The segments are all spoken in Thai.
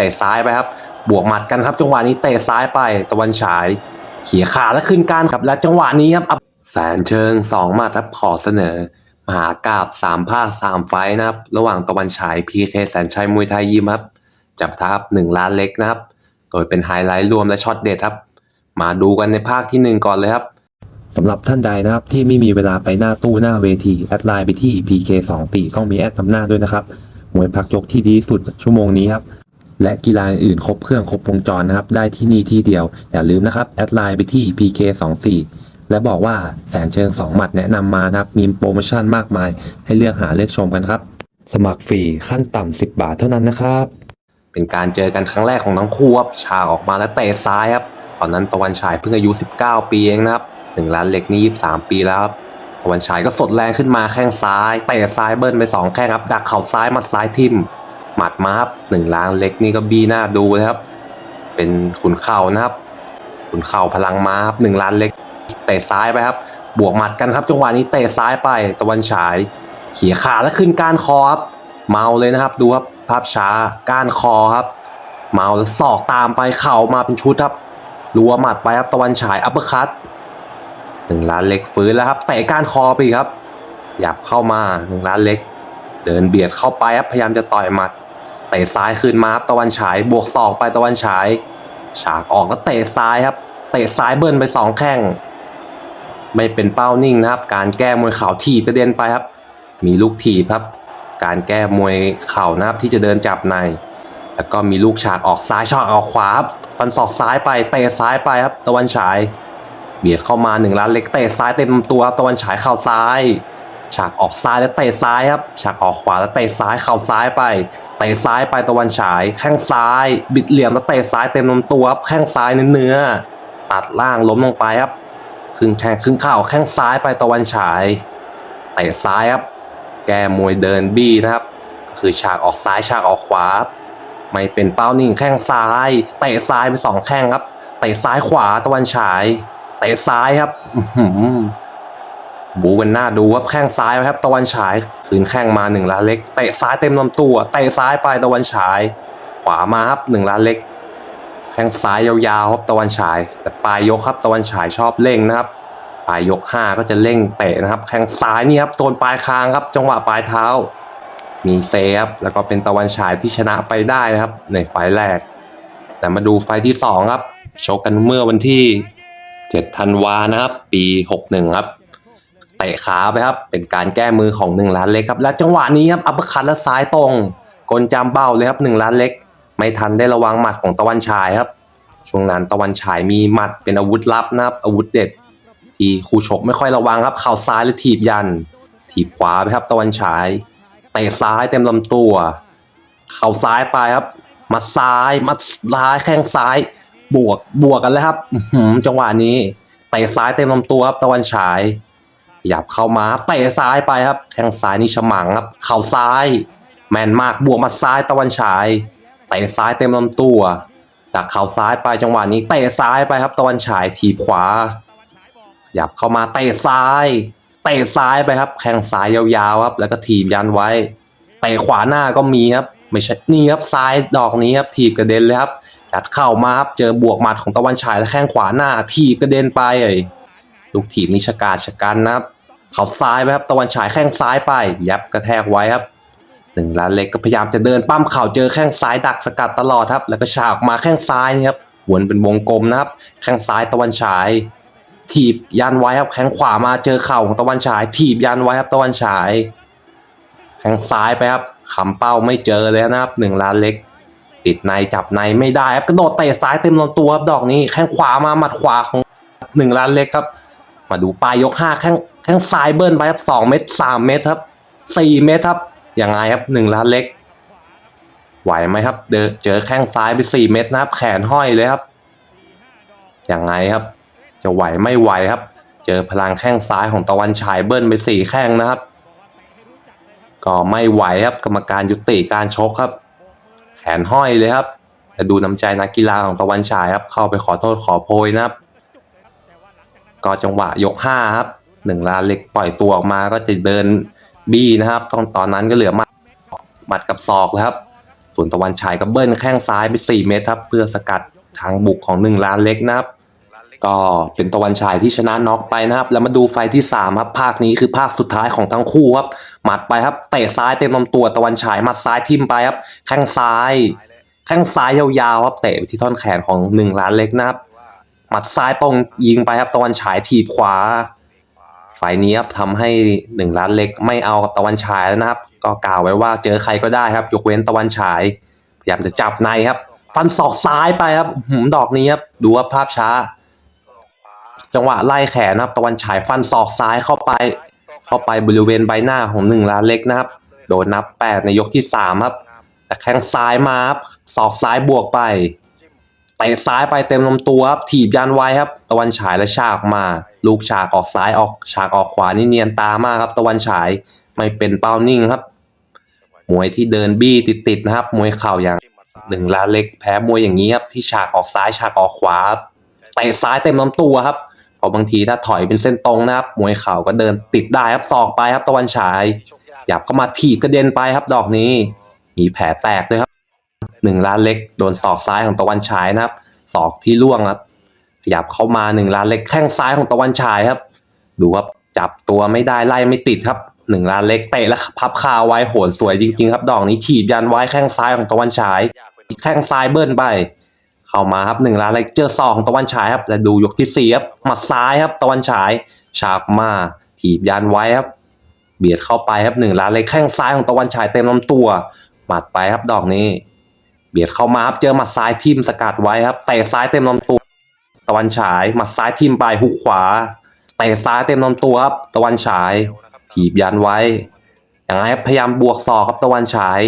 เตะซ้ายไปครับ บวกหมัดกันครับ จังหวะนี้เตะซ้ายไปตะวันฉายเขี่ยขาและขึ้นการครับและจังหวะนี้ครับแสนเชิงสองหมัดครับขอเสนอ มหากราบสามภาคสามไฟนะครับ ระหว่างตะวันฉายพีเคแสนชัยมวยไทยยิมครับ จับทับหนึ่งล้านเล็กนะครับ โดยเป็นไฮไลท์รวมและช็อตเด็ดครับ มาดูกันในภาคที่หนึ่งก่อนเลยครับสำหรับท่านใดนะครับที่ไม่มีเวลาไปหน้าตู้หน้าเวทีแอดไลน์ไปที่ PK 2ปีต้องมีแอดนำหน้าด้วยนะครับมวยพักยกที่ดีสุดชั่วโมงนี้ครับ และกีฬาอื่นครบเครื่องครบวงจรนะครับ ได้ที่นี่ที่เดียว อย่าลืมนะครับ แอดไลน์ไปที่ PK 2 4 และบอกว่าแสนเชิง 2 หมัดแนะนำมานะครับ มีโปรโมชั่นมากมาย ให้เลือกหาเลือกชมกันครับ สมัครฟรีขั้นต่ำ 10 บาทเท่านั้นนะครับ เป็นการเจอกันครั้งแรกของทั้งคู่ครับฉากออกมาแล้วเตะซ้ายครับตอนนั้นตะวันฉายเพิ่งอายุ 19 ปีเองนะครับหนึ่งล้านเล็กนี่23 ปีแล้วครับตะวันฉายก็สดแรงขึ้นมาแข้งซ้ายเตะซ้ายเบิ้ลไปสองแข้งครับดักเข่าซ้ายหมัดซ้ายทิ่ม หมัดมาครับหนึ่งล้านเล็กนี่ก็บีหน้าดูเลยครับ เป็นขุนเข่านะครับ ขุนเข่าพลังม้าครับหนึ่งล้านเล็กเตะซ้ายไปครับ บวกหมัดกันครับจังหวะนี้เตะซ้ายไปตะวันฉายเขี่ยขาแล้วขึ้นก้านคอครับเมาเลยนะครับดูครับภาพช้าก้านคอครับ เมาแล้วศอกตามไปเข่ามาเป็นชุดครับรัวหมัดไปครับตะวันฉายอัปเปอร์คัตหนึ่งล้านเล็กฟื้นแล้วครับเตะก้านคอไปครับหยับเข้ามาหนึ่งล้านเล็ก เดินเบียดเข้าไปครับพยายามจะต่อยหมัด เตะซ้ายคืนมาครับตะวันฉาย บวกศอกไปตะวันฉาย ฉากออกก็เตะซ้ายครับ เตะซ้ายเบิ้ลไปสองแข้ง ไม่เป็นเป้านิ่งนะครับ การแก้มวยเข่าถีบกระเด็นไปครับ มีลูกถีบครับ การแก้มวยเข่านะครับที่จะเดินจับใน แล้วก็มีลูกฉากออกซ้ายฉากออกขวาครับฟันศอกซ้ายไปเตะซ้ายไปครับ ตะวันฉาย เบียดเข้ามาหนึ่งล้านเล็กเตะซ้ายเต็มตัวครับตะวันฉายเข่าซ้าย ฉากออกซ้ายแล้วเตะซ้ายครับฉากออกขวาแล้วเตะซ้ายเข่าซ้ายไปเตะซ้ายไปตะวันฉาย แข้งซ้าย บิดเหลี่ยมแล้วเตะซ้ายเต็มลำตัวครับแข้งซ้ายเนื้อตัดล่างล้มลงไปครับครึ่งแข้งครึ่งเข่าแข้งซ้ายไปตะวันฉายเตะซ้ายครับ แก้มวยเดินบี้นะครับ ก็คือฉากออกซ้ายฉากออกขวา ไม่เป็นเป้านิ่งแข้งซ้ายเตะซ้ายไปสองแข้งครับเตะซ้ายขวาตะวันฉายเตะซ้ายครับ บูกันหน้าดูครับแข้งซ้ายครับ ตะวันฉายคืนแข้งมาหนึ่งล้านเล็กเตะซ้ายเต็มลำตัวเตะซ้ายไปตะวันฉาย ขวามาครับหนึ่งล้านเล็ก แข้งซ้ายยาวๆครับตะวันฉาย แต่ปลายยกครับตะวันฉายชอบเร่งนะครับปลายยก5ก็จะเร่งเตะนะครับ แข้งซ้ายนี่ครับโดนปลายคางครับ จังหวะปลายเท้า มีเซฟแล้วก็เป็นตะวันฉายที่ชนะไปได้นะครับ ในไฟแรก แต่มาดูไฟที่2ครับชกกันเมื่อวันที่7ธันวานะครับ ปี 61 ครับ เตะขาไปครับ เป็นการแก้มือของ1ล้านเล็กครับ และจังหวะนี้ครับอัปคัตและซ้ายตรงกลจามเบ้าเลยครับ1ล้านเล็ก ไม่ทันได้ระวังหมัดของตะวันฉายครับ ช่วงนั้นตะวันฉายมีหมัดเป็นอาวุธลับนะครับ อาวุธเด็ด ที่คู่ชกไม่ค่อยระวังครับเข่าซ้ายหรือถีบยัน ถีบขวาไปครับตะวันฉายเตะซ้ายเต็มลำตัว เข่าซ้ายไปครับมัดซ้ายมัดซ้ายแข้งซ้ายบวกบวกกันแล้วครับจังหวะนี้เตะซ้ายเต็มลำตัวครับตะวันฉาย หยับเข้ามาเตะซ้ายไปครับแข้งซ้ายนี่ฉมังครับ เข่าซ้าย แมนมากบวกมัดซ้ายตะวันฉายเตะซ้ายเต็มลำตัวจากเข่าซ้ายไปจังหวะนี้เตะซ้ายไปครับ ตะวันฉายถีบขวาหยับเข้ามาเตะซ้ายเตะซ้ายไปครับแข้งซ้ายยาวๆครับ แล้วก็ถีบยันไว้เตะขวาหน้าก็มีครับ ไม่ใช่นี่ครับซ้ายดอกนี้ครับถีบกระเด็นเลยครับจัดเข้ามาครับเจอบวกหมัดของตะวันฉายและแข้งขวาหน้า ถีบกระเด็นไปลู ลูกถีบนี่ชกาชะกันนะครับ เขาซ้ายไปครับตะวันฉายแข้งซ้ายไป ยับกระแทกไว้ครับหนึ่งล้านเล็กก็พยายามจะเดินปั้มเข่าเจอแข้งซ้ายดักสกัดตลอดครับ แล้วก็ฉากออกมาแข้งซ้ายนี่ครับวนเป็นวงกลมนะครับ แข้งซ้ายตะวันฉาย ถีบยันไว้ครับแข้งขวามาเจอเข่าของตะวันฉาย ถีบยันไว้ครับตะวันฉาย แข้งซ้ายไปครับขำเป้าไม่เจอเลยนะครับหนึ่งล้านเล็ก ติดในจับในไม่ได้ครับกระโดดเตะซ้ายเต็มลำตัวครับดอกนี้ แข้งขวามาหมัดขวาของหนึ่งล้านเล็กครับ มาดูปลายยกห้าแข้งแข้งซ้ายเบิ้ลไปครับสองเมตรสามเมตรครับสี่เมตรครับยังไงครับหนึ่งล้านเล็ก ไหวไหมครับเดอเจอแข้งซ้ายไปสี่เมตรนะครับ แขนห้อยเลยครับยังไงครับ จะไหวไม่ไหวครับ เจอพลังแข้งซ้ายของตะวันฉายเบิ้ลไปสี่แข้งนะครับ ก็ไม่ไหวครับกรรมการยุติการชกครับ แขนห้อยเลยครับแต่ดูน้ำใจนักกีฬาของตะวันฉายครับเข้าไปขอโทษขอโพยนะครับ ก็จังหวะยกห้าครับหนึ่งล้านเล็กปล่อยตัวออกมาก็จะเดินบี้นะครับตอนตอนนั้นก็เหลือหมัดหมัดกับศอกแล้วครับส่วนตะวันฉายก็เบิ้ลแข้งซ้ายไป 4 เมตรครับเพื่อสกัดทางบุกของ1ล้านเล็กนะครับก็เป็นตะวันฉายที่ชนะน็อกไปนะครับ แล้วมาดูไฟที่3ครับภาคนี้คือภาคสุดท้ายของทั้งคู่ครับ หมัดไปครับเตะซ้ายเต็มลำตัวตะวันฉายหมัดซ้ายทิ่มไปครับแข้งซ้ายแข้งซ้ายยาวๆครับเตะไปที่ท่อนแขนของ1ล้านเล็กนะครับ หมัดซ้ายตรงยิงไปครับตะวันฉายถีบขวา ฝ่ายนี้ครับทำให้1ล้านเล็กไม่เอากับตะวันฉายแล้วนะครับ ก็กล่าวไว้ว่าเจอใครก็ได้ครับ ยกเว้นตะวันฉาย พยายามจะจับในครับ ฟันศอกซ้ายไปครับหืมดอกนี้ครับดูว่าภาพช้า จังหวะไล่แขนนะครับ ตะวันฉายฟันศอกซ้ายเข้าไป เข้าไปบริเวณใบหน้าของหนึ่งล้านเล็กนะครับโดนนับแปดในยกที่สามครับแต่แข้งซ้ายมาครับศอกซ้ายบวกไป ตะซ้ายไปเต็มลำตัวครับถีบยันไว้ครับตะวันฉายและฉากมา ลูกฉากออกซ้ายออกฉากออกขวานี่เนียนตามากครับ ตะวันฉายไม่เป็นเป้านิ่งครับ มวยที่เดินบี้ติดๆนะครับ มวยเข่าอย่างหนึ่งล้านเล็กแพ้มวยอย่างนี้ครับที่ฉากออกซ้ายฉากออกขวาเตะซ้ายเต็มลำตัวครับเพอบางทีถ้าถอยเป็นเส้นตรงนะครับ มวยเข่าก็เดินติดได้ครับศอกไปครับ ตะวันฉายหยับเข้ามาถีบกระเด็นไปครับ ดอกนี้ มีแผลแตกด้วยครับ หนึ่งล้านเล็กโดนศอกซ้ายของตะวันฉายนะครับศอกที่ล่วงครับขยับเข้ามาหนึ่งล้านเล็กแข้งซ้ายของตะวันฉายครับ ดูครับจับตัวไม่ได้ไล่ไม่ติดครับหนึ่งล้านเล็กเตะแล้วพับคาไว้โหนสวยจริง ๆ ครับ ดอกนี้ถีบยันไว้แข้งซ้ายของตะวันฉายแข้งซ้ายเบิ้ลไป เข้ามาครับหนึ่งล้านเล็กเจอศอกของตะวันฉายครับและดูยกที่สี่ครับหมัดซ้ายครับ ตะวันฉายฉากมาถีบยันไว้ครับ เบียดเข้าไปครับหนึ่งล้านเลยแข้งซ้ายของตะวันฉายเต็มลำตัวหมัดไปครับดอกนี้ เบียดเข้ามาครับเจอหมัดซ้ายทิมสกัดไว้ครับเตะซ้ายเต็มลำตัวตะวันฉายหมัดซ้ายทิมไปหุกขวาเตะซ้ายเต็มลำตัวครับตะวันฉายถีบยันไว้อย่างไรครับพยายามบวกศอกครับตะวันฉาย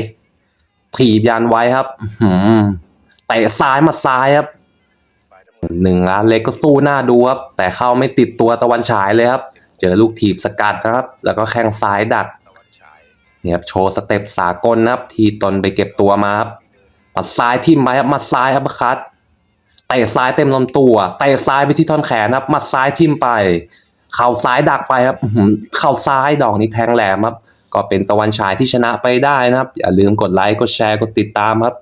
ถีบยันไว้ครับหือเตะซ้ายหมาซ้ายครับหนึ่งล้านเล็กก็สู้หน้าดูครับ แต่เข้าไม่ติดตัวตะวันฉายเลยครับ เจอลูกถีบสกัดนะครับ แล้วก็แข้งซ้ายดักเนี่ยครับโชว์สเต็ปสากลนะครับ ทีตนไปเก็บตัวมาครับ มัดซ้ายทิ่มไปครับมัดซ้ายครับคัดเตะซ้ายเต็มลำตัวเตะซ้ายไปที่ท่อนแขนนะครับมัดซ้ายทิ่มไป เข่าซ้ายดักไปครับเข่าซ้ายดอกนี้แทงแหลมครับ ก็เป็นตะวันฉายที่ชนะไปได้นะครับ อย่าลืมกดไลค์กดแชร์กดติดตามครับ